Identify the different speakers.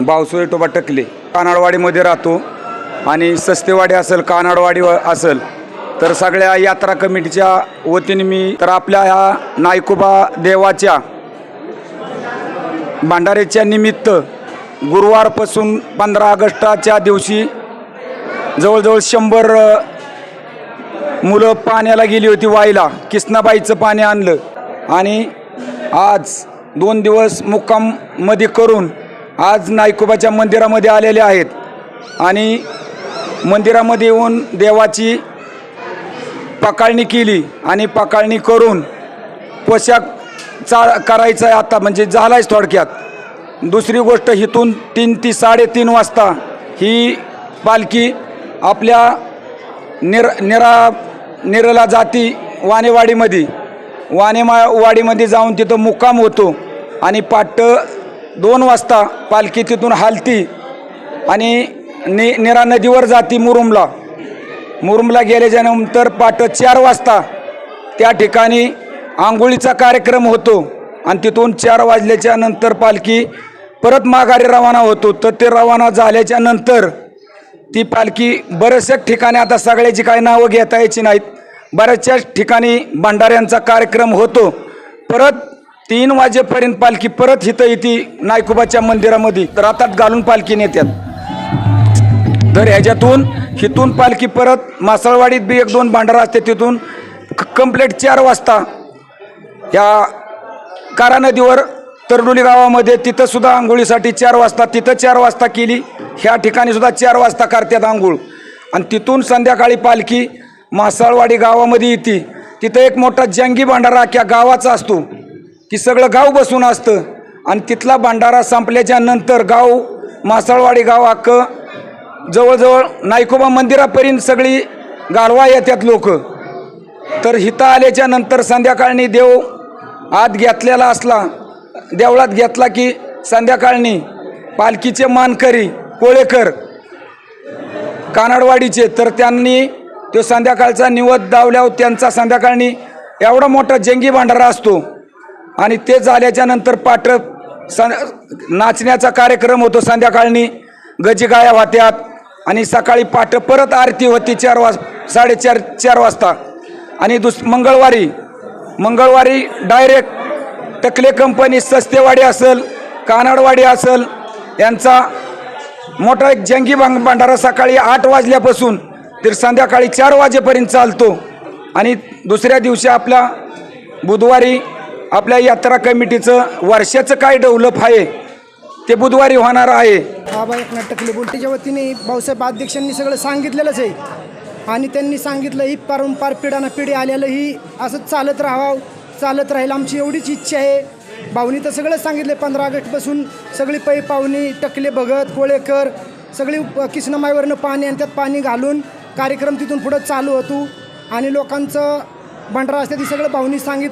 Speaker 1: बावसो Toba Takle. कानाडवाडीमध्ये राहतो आणि सस्तेवाडी असेल कानाडवाडी व- असेल तर सगळ्या यात्रा कमिटीच्या वतीने मी तर आपल्या ह्या नायकोबा देवाच्या भांडारेच्या निमित्त गुरुवारपासून पंधरा ऑगस्टाच्या दिवशी जवळजवळ शंभर मुलं पाण्याला गेली होती वाईला. किसनाबाईचं पाणी आणलं. आणि आज दोन दिवस मुक्काममध्ये करून आज नायकोबाच्या मंदिरामध्ये आलेले आहेत. आणि मंदिरामध्ये येऊन देवाची पकाळणी केली आणि पकाळणी करून पोशाख चा करायचा आहे आता म्हणजे झालायच थोडक्यात. दुसरी गोष्ट इथून तीन ती साडेतीन वाजता ही पालखी आपल्या निर निरा निरला जाती वाणेवाडीमध्ये वानेमा वाडीमध्ये जाऊन तिथं मुक्काम होतो आणि पाट दोन वाजता पालखी तिथून हालती आणि नि निरा नदीवर जाती मुरुमला. मुरुमला गेल्याच्यानंतर पाट चार वाजता त्या ठिकाणी आंघोळीचा कार्यक्रम होतो आणि तिथून चार वाजल्याच्या नंतर पालखी परत माघारी रवाना होतो. तर ते रवाना झाल्याच्यानंतर ती पालखी बऱ्याचशा ठिकाणी आता सगळ्याची काही नावं घेता यायची नाहीत बऱ्याचशा ठिकाणी भंडाऱ्यांचा कार्यक्रम होतो. परत तीन वाजेपर्यंत पालखी परत इथं येते नायकोबाच्या मंदिरामध्ये. रातात घालून पालखी नेत्यात. तर ह्याच्यातून हिथून पालखी परत मासळवाडीत बी एक दोन भांडारा असते तिथून. कंप्लीट चार वाजता ह्या कारा नदीवर तरडोली गावामध्ये तिथंसुद्धा आंघोळीसाठी चार वाजता तिथं चार वाजता केली. ह्या ठिकाणीसुद्धा चार वाजता करतात आंघोळ. आणि तिथून संध्याकाळी पालखी मासाळवाडी गावामध्ये येते. तिथं एक मोठा जंगी भांडारा अख्ख्या गावाचा असतो. की सगळं गाव बसून असतं. आणि तिथला भांडारा संपल्याच्या नंतर गाव मासळवाडी गाव अख्खं जवळजवळ नायकोबा मंदिरापर्यंत सगळी गारवा येतात लोक. तर हिता आल्याच्यानंतर संध्याकाळनी देव आत घेतलेला असला देवळात घेतला की संध्याकाळनी पालखीचे मानकरी कोळेकर कानाडवाडीचे तर त्यांनी तो संध्याकाळचा निवद दावल्यावर त्यांचा संध्याकाळनी एवढा मोठा जंगी भांडारा असतो. आणि ते झाल्याच्यानंतर पाठ सं नाचण्याचा कार्यक्रम होतो संध्याकाळनी. गजिगाया वाट्यात आणि सकाळी पाठ परत आरती होती चार वाज साडेचार चार वाजता. आणि दुस मंगळवारी मंगळवारी डायरेक्ट टकले कंपनी सस्तेवाडी असेल कानाडवाडी असेल यांचा मोठा एक जंगी भांग भांडारा सकाळी आठ वाजल्यापासून तर संध्याकाळी चार वाजेपर्यंत चालतो. आणि दुसऱ्या दिवशी आपला बुधवारी आपल्या यात्रा कमिटीचं वर्षाचं काय डेव्हलप आहे ते बुधवारी होणार आहे.
Speaker 2: बाबा एकनाथ टकले बोलतेच्या वतीने भाऊसाहेब अध्यक्षांनी सगळं सांगितलेलंच आहे आणि त्यांनी सांगितलं ही पारंपार पिढ्याना पिढी आलेलं ही चालत राहावं चालत राहील आमची एवढीच इच्छा आहे. भाऊनी तर सगळं सांगितलं पंधरा ऑगस्टपासून सगळी पै पाहुणी टकले भगत कोळेकर सगळी प- किसनमाईवरनं पाणी आणि त्यात पाणी घालून कार्यक्रम तिथून पुढं चालू होतो. आणि लोकांचं भंडारा असते ती सगळं भाऊनी सांगितलं.